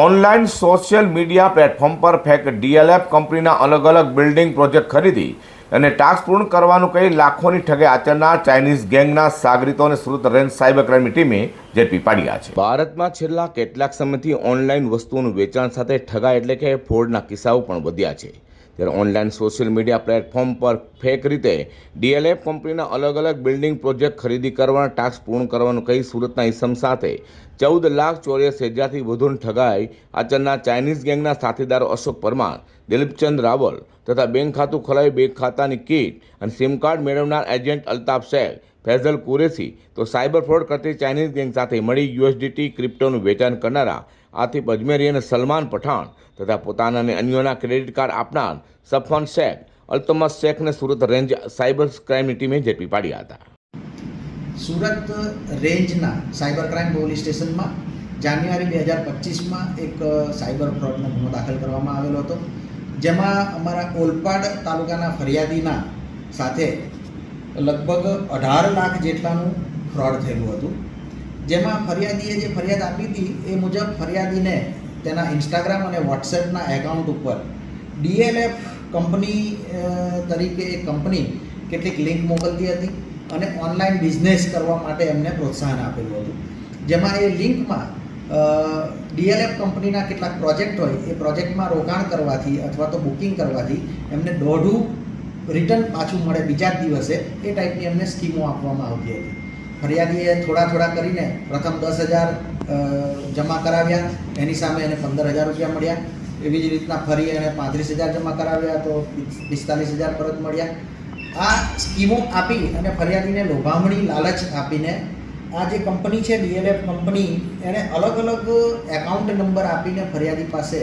Online social media platform પર fake DLF કંપનીના અલગ અલગ બિલ્ડિંગ પ્રોજેક્ટ ખરીદી અને ટાસ્ક પૂર્ણ કરવાનું કહી લાખોની ઠગે આચરનાર ચાઇનીઝ ગેંગના સાગરીતોને સુરત રેન્જ સાયબર ક્રાઇમની ટીમે ઝડપી પાડ્યા છે. ભારતમાં છેલ્લા કેટલાક સમયથી ઓનલાઈન વસ્તુઓનું વેચાણ સાથે ઠગા એટલે કે ફોડના કિસ્સાઓ પણ વધ્યા છે. ત્યારે ઓનલાઈન સોશિયલ મીડિયા પ્લેટફોર્મ પર ફેક રીતે ડીએલએફ કંપનીના અલગ અલગ બિલ્ડિંગ પ્રોજેક્ટ ખરીદી કરવાના ટાસ્ક પૂર્ણ કરવાનું કહી સુરતના ઇસમ સાથે ચૌદ લાખ ચોર્યાસી હજારથી વધુની ઠગાઈ આચરનાર ચાઇનીઝ ગેંગના સાથીદારો અશોક પરમાર, દિલીપચંદ રાવલ તથા બેંક ખાતું ખોલાવી બેંક ખાતાની કીટ અને સિમ કાર્ડ મેળવનાર એજન્ટ અલ્તાફ શેખ, ફૈઝલ કુરેશી તો સાયબર ફ્રોડ કરતી ચાઇનીઝ ગેંગ સાથે મળી યુએસડીટી ક્રિપ્ટોનું વેચાણ કરનારા આતિફ અજમેરી અને સલમાન પઠાણ તથા પોતાના અને અન્યોના ક્રેડિટ કાર્ડ આપનાર સફવાન શેખ, અલ્તમસ શેખને સુરત રેન્જ સાયબર ક્રાઇમની ટીમે ઝડપી પાડ્યા હતા. સુરત રેન્જના સાયબર ક્રાઇમ પોલીસ સ્ટેશનમાં જાન્યુઆરી બે હજાર પચીસમાં એક સાયબર ફ્રોડનો ગુનો દાખલ કરવામાં આવેલો હતો. જેમાં અમારા ઓલપાડ તાલુકાના ફરિયાદીના સાથે લગભગ અઢાર લાખ જેટલાનું ફ્રોડ થયેલું હતું. જેમાં ફરિયાદીએ જે ફરિયાદ આપી હતી એ મુજબ ફરિયાદીને તેના ઇન્સ્ટાગ્રામ અને વોટ્સએપના એકાઉન્ટ ઉપર ડીએલએફ કંપની તરીકે એક કંપની કેટલીક લિંક મોકલતી હતી અને ઓનલાઈન બિઝનેસ કરવા માટે એમને પ્રોત્સાહન આપેલું હતું. જેમાં એ લિંકમાં ડીએલએફ કંપનીના કેટલાક પ્રોજેક્ટ હોય, એ પ્રોજેક્ટમાં રોકાણ કરવાથી અથવા તો બુકિંગ કરવાથી એમને દોઢું રિટર્ન પાછું મળે બીજા જ દિવસે, એ ટાઈપની એમને સ્કીમો આપવામાં આવતી હતી. ફરિયાદીએ થોડા થોડા કરીને પ્રથમ દસ હજાર જમા કરાવ્યા. એની સામે એને પંદર હજાર રૂપિયા મળ્યા. એવી જ રીતના ફરી એને પાંત્રીસ હજાર જમા કરાવ્યા તો પિસ્તાલીસ હજાર પરત મળ્યા. આ સ્કીમો આપી અને ફરિયાદીને લોભામણી, લાલચ આપીને આ જે કંપની છે, ડીએલએફ કંપની એણે અલગ અલગ એકાઉન્ટ નંબર આપીને ફરિયાદી પાસે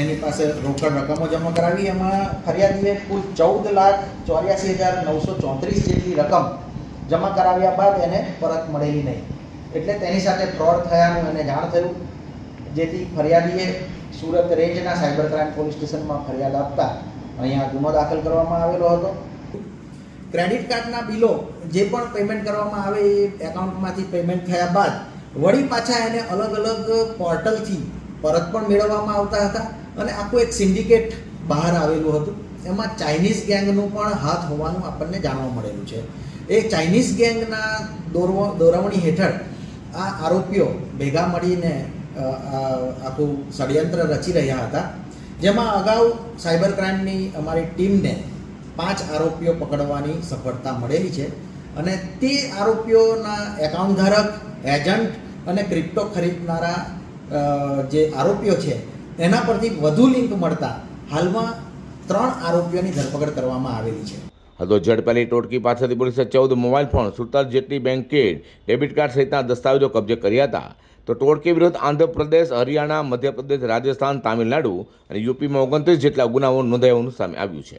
એની પાસે રોકડ રકમો જમા કરાવી. એમાં ફરિયાદીએ કુલ ચૌદ લાખ ચોર્યાસી હજાર નવસો ચોત્રીસ જેટલી રકમ જમા કરાવ્યા બાદ એને પરત મળેલી નહીં. એટલે તેની સાથે ફ્રોડ થયાનું એને જાણ થયું, જેથી ફરિયાદીએ સુરત રેન્જના સાયબર ક્રાઇમ પોલીસ સ્ટેશનમાં ફરિયાદ આપતા અહીંયા ગુનો દાખલ કરવામાં આવેલો હતો. ક્રેડિટ કાર્ડના બિલો જે પણ પેમેન્ટ કરવામાં આવે એ એકાઉન્ટમાંથી પેમેન્ટ થયા બાદ વળી પાછા એને અલગ અલગ પોર્ટલથી પરત પણ મેળવવામાં આવતા હતા અને આખું એક સિન્ડિકેટ બહાર આવેલું હતું. એમાં ચાઇનીઝ ગેંગનું પણ હાથ હોવાનું આપણને જાણવા મળેલું છે. એ ચાઇનીઝ ગેંગના દોરવ દોરવણી હેઠળ આ આરોપીઓ ભેગા મળીને આખું ષડયંત્ર રચી રહ્યા હતા, જેમાં અગાઉ સાયબર ક્રાઇમની અમારી ટીમને પાંચ આરોપીઓ પકડવાની સફળતા મળેલી છે અને તે આરોપીઓના એકાઉન્ટ ધારક, એજન્ટ અને ક્રિપ્ટો ખરીદનારા જે આરોપીઓ છે, એના પરથી વધુ લિંક મળતા હાલમાં ત્રણ આરોપીઓની ધરપકડ કરવામાં આવેલી છે. હતો ઝડપાયેલી ટોટકી પાસેથી પોલીસે ચૌદ મોબાઈલ ફોન સુડતાલીસ જેટલી બેંક ડેબિટ કાર્ડ સહિતના દસ્તાવેજો કબજે કર્યા હતા. તો ટોટકી વિરુદ્ધ આંધ્રપ્રદેશ, હરિયાણા, મધ્યપ્રદેશ, રાજસ્થાન, તામિલનાડુ અને યુપીમાં ઓગણત્રીસ જેટલા ગુનાઓ નોંધાયાનું સામે આવ્યું છે.